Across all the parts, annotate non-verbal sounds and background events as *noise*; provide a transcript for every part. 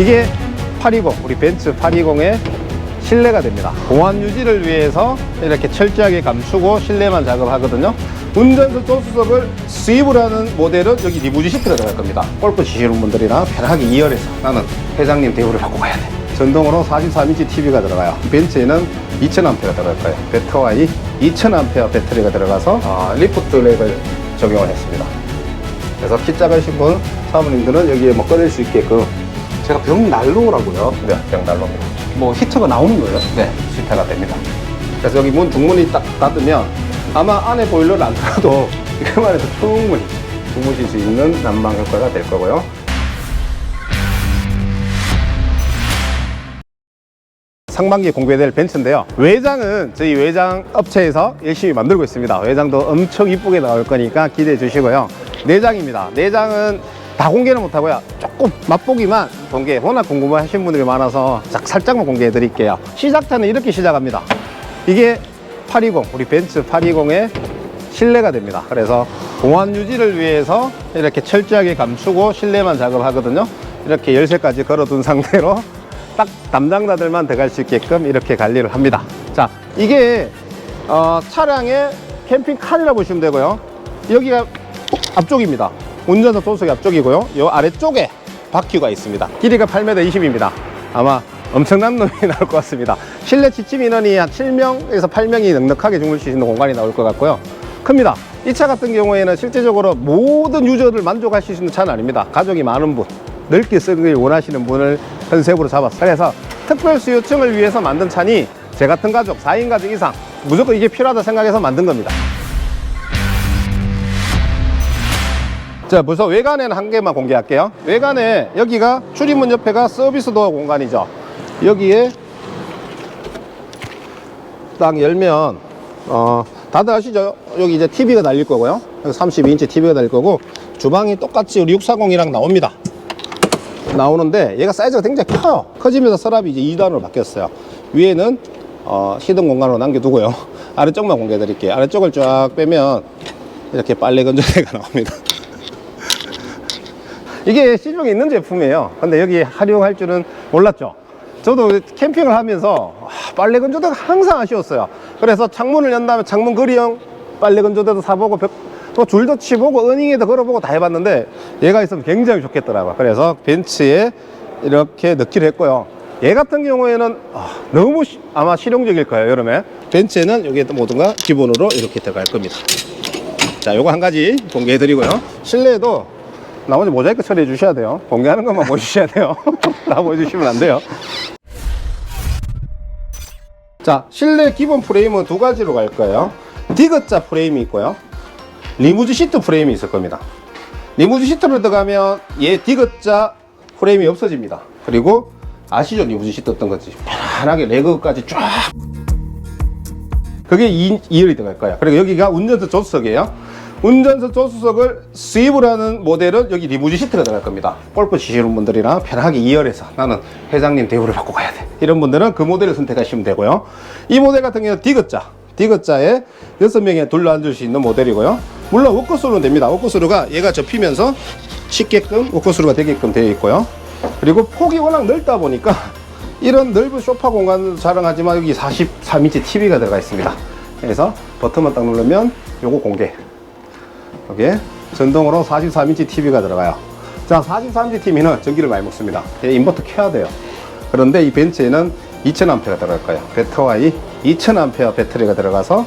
이게 820 우리 벤츠 820의 실내가 됩니다. 보안 유지를 위해서 이렇게 철저하게 감추고 실내만 작업하거든요. 운전석 조수석을 수입을 하는 모델은 여기 리무진 시트가 들어갈 겁니다. 골프 치시는 분들이나 편하게 2열에서 나는 회장님 대우를 받고 가야 돼. 전동으로 43인치 TV가 들어가요. 벤츠에는 2000A가 들어갈 거예요. 배터와이 2000A 배터리가 들어가서 아, 리프트 렉을 적용을 했습니다. 그래서 키 작으신 분 사모님들은 여기에 뭐 꺼낼 수 있게끔 제가 벽난로라고요. 네, 벽난로입니다. 뭐 히터가 나오는 거예요? 네, 히터가 됩니다. 그래서 여기 문 둥문이 딱 닫으면 아마 안에 보일러를 안 틀어도 이것만 해도 충분히 주무실 수 있는 난방 효과가 될 거고요. 상반기 공개될 벤츠인데요. 외장은 저희 외장 업체에서 열심히 만들고 있습니다. 외장도 엄청 이쁘게 나올 거니까 기대해 주시고요. 내장입니다. 내장은 다 공개는 못하고요. 조금 맛보기만 공개. 워낙 궁금하신 분들이 많아서 싹- 살짝만 공개해 드릴게요. 시작타는 이렇게 시작합니다. 이게 820, 우리 벤츠 820의 실내가 됩니다. 그래서 보안 유지를 위해서 이렇게 철저하게 감추고 실내만 작업하거든요. 이렇게 열쇠까지 걸어둔 상태로 딱 담당자들만 들어갈 수 있게끔 이렇게 관리를 합니다. 자, 이게 어, 차량의 캠핑칸이라고 보시면 되고요. 여기가 앞쪽입니다. 운전석 조수기 앞쪽이고요. 이 아래쪽에 바퀴가 있습니다. 길이가 8m 20입니다. 아마 엄청난 놈이 *laughs* 나올 것 같습니다. 실내 지침 인원이 한 7명에서 8명이 넉넉하게 주무실 수 있는 공간이 나올 것 같고요. 큽니다. 이 차 같은 경우에는 실제적으로 모든 유저를 만족하실 수 있는 차는 아닙니다. 가족이 많은 분, 넓게 쓰길 원하시는 분을 컨셉으로 잡았어요. 그래서 특별 수요층을 위해서 만든 차니 제 같은 가족, 4인 가족 이상 무조건 이게 필요하다 생각해서 만든 겁니다. 자, 벌써 외관에는 한 개만 공개할게요. 외관에 여기가 출입문 옆에가 서비스 도어 공간이죠. 여기에 딱 열면 어 다들 아시죠? 여기 이제 TV가 달릴 거고요. 여기 32인치 TV가 달릴 거고 주방이 똑같이 우리 640이랑 나옵니다. 나오는데 얘가 사이즈가 굉장히 커요. 커지면서 서랍이 이제 2단으로 바뀌었어요. 위에는 어, 시동 공간으로 남겨두고요. *laughs* 아래쪽만 공개해 드릴게요. 아래쪽을 쫙 빼면 이렇게 빨래 건조대가 *laughs* 나옵니다. 이게 시중에 있는 제품이에요. 근데 여기 활용할 줄은 몰랐죠. 저도 캠핑을 하면서 아, 빨래 건조대가 항상 아쉬웠어요. 그래서 창문을 연 다음에 창문 거리형 빨래 건조대도 사보고 벽- 또 줄도 치보고 어닝에도 걸어보고 다 해봤는데 얘가 있으면 굉장히 좋겠더라고요. 그래서 벤츠에 이렇게 넣기로 했고요. 얘 같은 경우에는 아, 너무 시- 아마 실용적일 거예요, 여름에. 벤츠에는 여기에 또 모든가 기본으로 이렇게 들어갈 겁니다. 자, 요거 한 가지 공개해 드리고요. 실내에도 나머지 모자이크 처리해 주셔야 돼요. 공개하는 것만 보여주셔야 돼요. *laughs* 다 보여주시면 안 돼요. 자, 실내 기본 프레임은 두 가지로 갈 거예요. 디귿자 프레임이 있고요. 리무즈 시트 프레임이 있을 겁니다. 리무즈 시트로 들어가면 얘 디귿자 프레임이 없어집니다. 그리고 아시죠? 리무즈 시트 어떤 건지. 편하게 레그까지 쫙. 그게 2, 2열이 들어갈 거예요. 그리고 여기가 운전석 조수석이에요. 운전석 조수석을 수입을 하는 모델은 여기 리무진 시트가 들어갈 겁니다. 골프 치시는 분들이나 편하게 2열에서 나는 회장님 대우를 받고 가야 돼. 이런 분들은 그 모델을 선택하시면 되고요. 이 모델 같은 경우는 디귿자. 디귿자에 6명이 둘러 앉을 수 있는 모델이고요. 물론 워커스루는 됩니다. 워커스루가 얘가 접히면서 쉽게끔 워커스루가 되게끔 되어 있고요. 그리고 폭이 워낙 넓다 보니까 *laughs* 이런 넓은 소파 공간도 자랑하지만 여기 43인치 TV가 들어가 있습니다. 그래서 버튼만 딱 누르면 요거 공개. 여기에 전동으로 43인치 TV가 들어가요. 자, 43인치 TV는 전기를 많이 먹습니다. 얘 인버터 켜야 돼요. 그런데 이 벤츠에는 2000A가 들어갈 거예요. 배터와이 2000A 배터리가 들어가서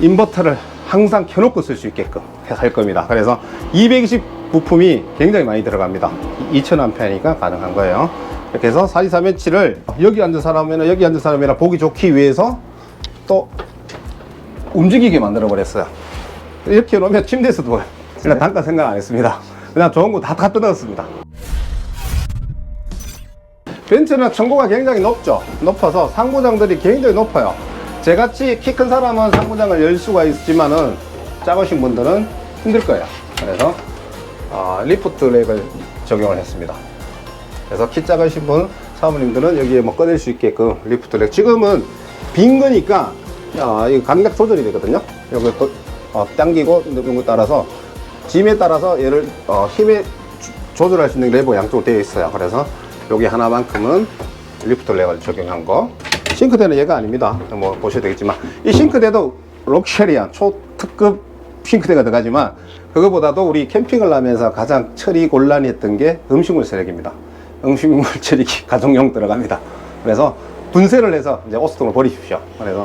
인버터를 항상 켜놓고 쓸 수 있게끔 할 겁니다. 그래서 220 부품이 굉장히 많이 들어갑니다. 2000A니까 가능한 거예요. 이렇게 해서 43인치를 여기 앉은 사람이나 여기 앉은 사람이나 보기 좋기 위해서 또 움직이게 만들어 버렸어요. 이렇게 놓으면 침대에서 누워요. 그냥 단가 생각 안 했습니다. 그냥 좋은 거다 갖다 넣었습니다. 벤츠는 청고가 굉장히 높죠. 높아서 상부장들이 굉장히 높아요. 제같이 키 큰 사람은 상부장을 열 수가 있지만은 작으신 분들은 힘들 거예요. 그래서 어, 리프트 렉을 적용을 했습니다. 그래서 키 작으신 분 사모님들은 여기에 뭐 꺼낼 수 있게끔 리프트 렉 지금은 빈 거니까 어, 이 강약 조절이 되거든요. 여기 또 어, 당기고 이런 거 따라서 짐에 따라서 얘를 어, 주- 조절할 수 있는 레버 양쪽으로 되어 있어요. 그래서 여기 하나만큼은 리프트 레버를 적용한 거. 싱크대는 얘가 아닙니다. 뭐 보셔야 되겠지만 이 싱크대도 럭셔리한 초특급 싱크대가 들어가지만 그거보다도 우리 캠핑을 하면서 가장 처리 곤란히 했던 게 음식물 쓰레기입니다. 음식물 *laughs* 처리기 가정용 들어갑니다. 그래서 분쇄를 해서 이제 오스통을 버리십시오. 그래서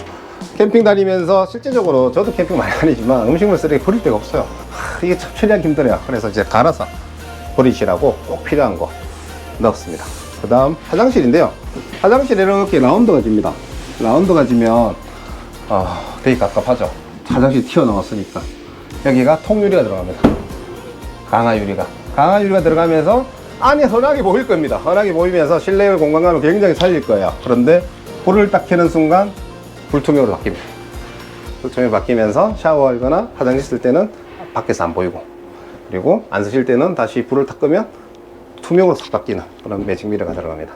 캠핑 다니면서 실제적으로 저도 캠핑 많이 다니지만 음식물 쓰레기 버릴 데가 없어요. 하, 이게 참 처리하기 힘들어요. 그래서 이제 갈아서 버리시라고 꼭 필요한 거 넣었습니다. 그 다음 화장실인데요. 화장실에 이렇게 라운드가 집니다. 라운드가 지면 아, 되게 갑갑하죠. 화장실 튀어나왔으니까 여기가 통유리가 들어갑니다. 강화 유리가 강화 유리가 들어가면서 안이 환하게 보일 겁니다. 환하게 보이면서 실내 공간감을 굉장히 살릴 거예요. 그런데 불을 딱 켜는 순간 불투명으로 바뀝니다. 불투명으로 바뀌면서 샤워하거나 화장실 쓸 때는 밖에서 안 보이고 그리고 안 쓰실 때는 다시 불을 탁 끄면 투명으로 싹 바뀌는 그런 매직 미러가 들어갑니다.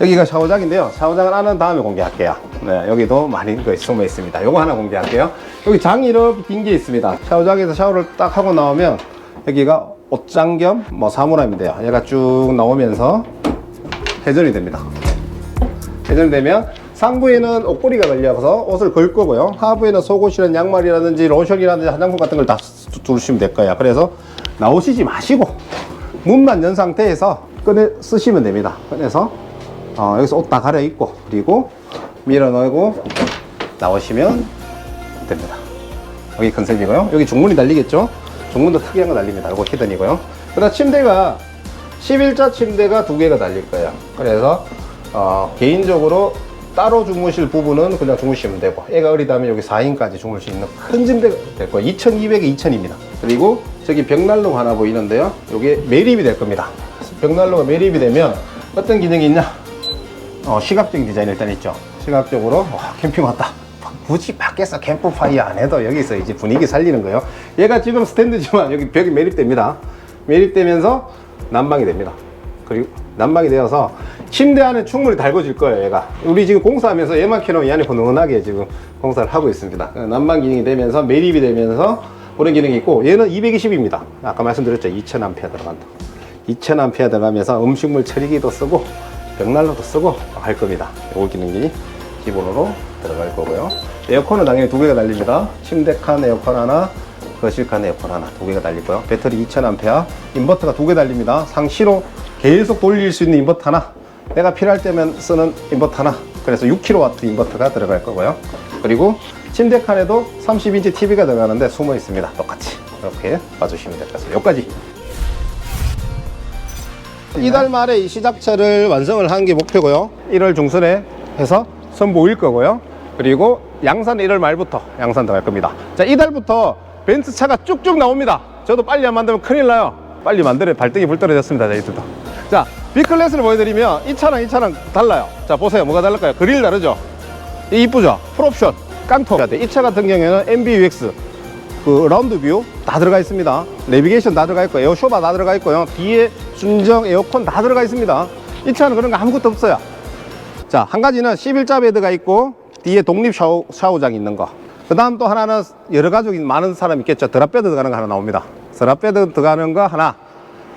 여기가 샤워장인데요. 샤워장을 아는 다음에 공개할게요. 네, 여기도 많이 그 숨어 있습니다. 요거 하나 공개할게요. 여기 장이 이렇게 긴 게 있습니다. 샤워장에서 샤워를 딱 하고 나오면 여기가 옷장 겸 뭐 사물함인데요. 얘가 쭉 나오면서 회전이 됩니다. 회전이 되면 상부에는 옷걸이가 걸려서 옷을 걸 거고요. 하부에는 속옷이라든 양말이라든지 로션이라든지 화장품 같은 걸 다 두르시면 될 거예요. 그래서 나오시지 마시고 문만 연 상태에서 꺼내 쓰시면 됩니다. 꺼내서 어, 여기서 옷 다 가려 입고 그리고 밀어 넣고 나오시면 됩니다. 여기 컨셉이고요. 여기 중문이 달리겠죠? 중문도 특이한 거 달립니다. 이거 히든이고요. 그다음 침대가 11자 침대가 두 개가 달릴 거예요. 그래서 어, 개인적으로 따로 주무실 부분은 그냥 주무시면 되고 애가 어리다면 여기 4인까지 주무실 수 있는 큰 침대가 될 거예요. 2200에 2000입니다. 그리고 저기 벽난로가 하나 보이는데요. 이게 매립이 될 겁니다. 벽난로가 매립이 되면 어떤 기능이 있냐? 어, 시각적인 디자인 일단 있죠. 시각적으로 와, 캠핑 왔다. 굳이 밖에서 캠프파이어 안 해도 여기서 이제 분위기 살리는 거예요. 얘가 지금 스탠드지만 여기 벽이 매립됩니다. 매립되면서 난방이 됩니다. 그리고 난방이 되어서 침대 안에 충분히 달궈질 거예요, 얘가. 우리 지금 공사하면서 얘만 켜놓으면 이 안에 훈훈하게 지금 공사를 하고 있습니다. 난방 기능이 되면서 매립이 되면서 그런 기능이 있고 얘는 220입니다. 아까 말씀드렸죠. 2000A 들어간다. 2000A 들어가면서 음식물 처리기도 쓰고 벽난로도 쓰고 할 겁니다. 요 기능이 기본으로 들어갈 거고요. 에어컨은 당연히 두 개가 달립니다. 침대 칸 에어컨 하나, 거실 칸 에어컨 하나 두 개가 달리고요. 배터리 2000A, 인버터가 두 개 달립니다. 상시로 계속 돌릴 수 있는 인버터 하나, 내가 필요할 때면 쓰는 인버터 하나. 그래서 6kW 인버터가 들어갈 거고요. 그리고 침대 칸에도 30인치 TV가 들어가는데 숨어 있습니다. 똑같이 이렇게 봐주시면 될 것 같습니다. 여기까지. 이달 말에 이 시작차를 완성을 하는 게 목표고요. 1월 중순에 해서 선보일 거고요. 그리고 양산 1월 말부터 양산 들어갈 겁니다. 자, 이달부터 벤츠 차가 쭉쭉 나옵니다. 저도 빨리 안 만들면 큰일 나요. 빨리 만들어 발등이 불 떨어졌습니다. 저희들도. 자, B클래스를 보여드리면 이 차랑 이 차랑 달라요. 자, 보세요. 뭐가 다를까요? 그릴 다르죠? 이 이쁘죠? 풀옵션, 깡통. 이 차 같은 경우에는 MBUX, 그 라운드 뷰 다 들어가 있습니다. 내비게이션 다 들어가 있고 에어쇼바 다 들어가 있고요. 뒤에 순정 에어컨 다 들어가 있습니다. 이 차는 그런 거 아무것도 없어요. 자, 한 가지는 11자 베드가 있고 뒤에 독립 샤워, 샤워장이 있는 거. 그 다음 또 하나는 여러 가족이 많은 사람 있겠죠. 드랍베드 들어가는 거 하나 나옵니다. 드랍베드 들어가는 거 하나.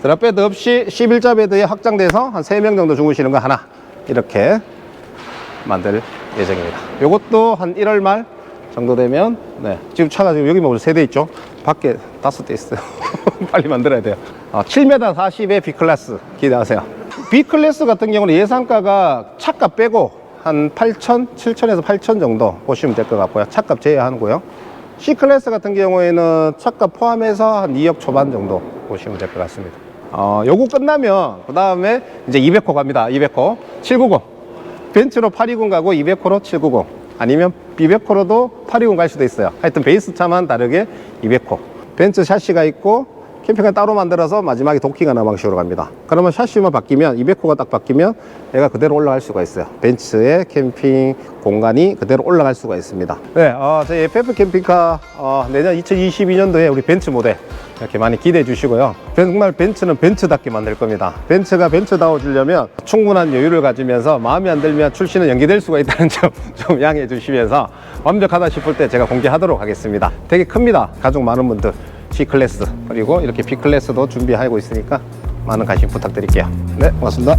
드랍 베드 없이 11자 베드에 확장돼서 한 3명 정도 주무시는 거 하나. 이렇게 만들 예정입니다. 요것도 한 1월 말 정도 되면 네 지금 차가 지금 여기 뭐세대 있죠? 밖에 다섯 대 있어요. *laughs* 빨리 만들어야 돼요. 어, 7m 40의 B클래스 기대하세요. B클래스 같은 경우는 예상가가 차값 빼고 한 8천 7천에서 8천 정도 보시면 될 것 같고요. 차값 제외하고요. C클래스 같은 경우에는 차값 포함해서 한 2억 초반 정도 보시면 될 것 같습니다 어, 요거 끝나면 그 다음에 이제 200호 갑니다 200호 790 벤츠로 820 가고 200호로 790 아니면 200호로도 820 갈 수도 있어요. 하여튼 베이스 차만 다르게 200호. 벤츠 샤시가 있고 캠핑카 따로 만들어서 마지막에 도킹하는 방식으로 갑니다. 그러면 샤시만 바뀌면 200호가 딱 바뀌면 얘가 그대로 올라갈 수가 있어요. 벤츠의 캠핑 공간이 그대로 올라갈 수가 있습니다. 네, 어, 저희 FF 캠핑카 어, 내년 2022년도에 우리 벤츠 모델 이렇게 많이 기대해 주시고요. 정말 벤츠는 벤츠답게 만들 겁니다. 벤츠가 벤츠다워 주려면 충분한 여유를 가지면서 마음에 안 들면 출시는 연기될 수가 있다는 *laughs* 점 좀 양해해 주시면서 완벽하다 싶을 때 제가 공개하도록 하겠습니다. 되게 큽니다. 가족 많은 분들. T클래스 그리고 이렇게 B클래스도 준비하고 있으니까 많은 관심 부탁드릴게요. 네, 고맙습니다.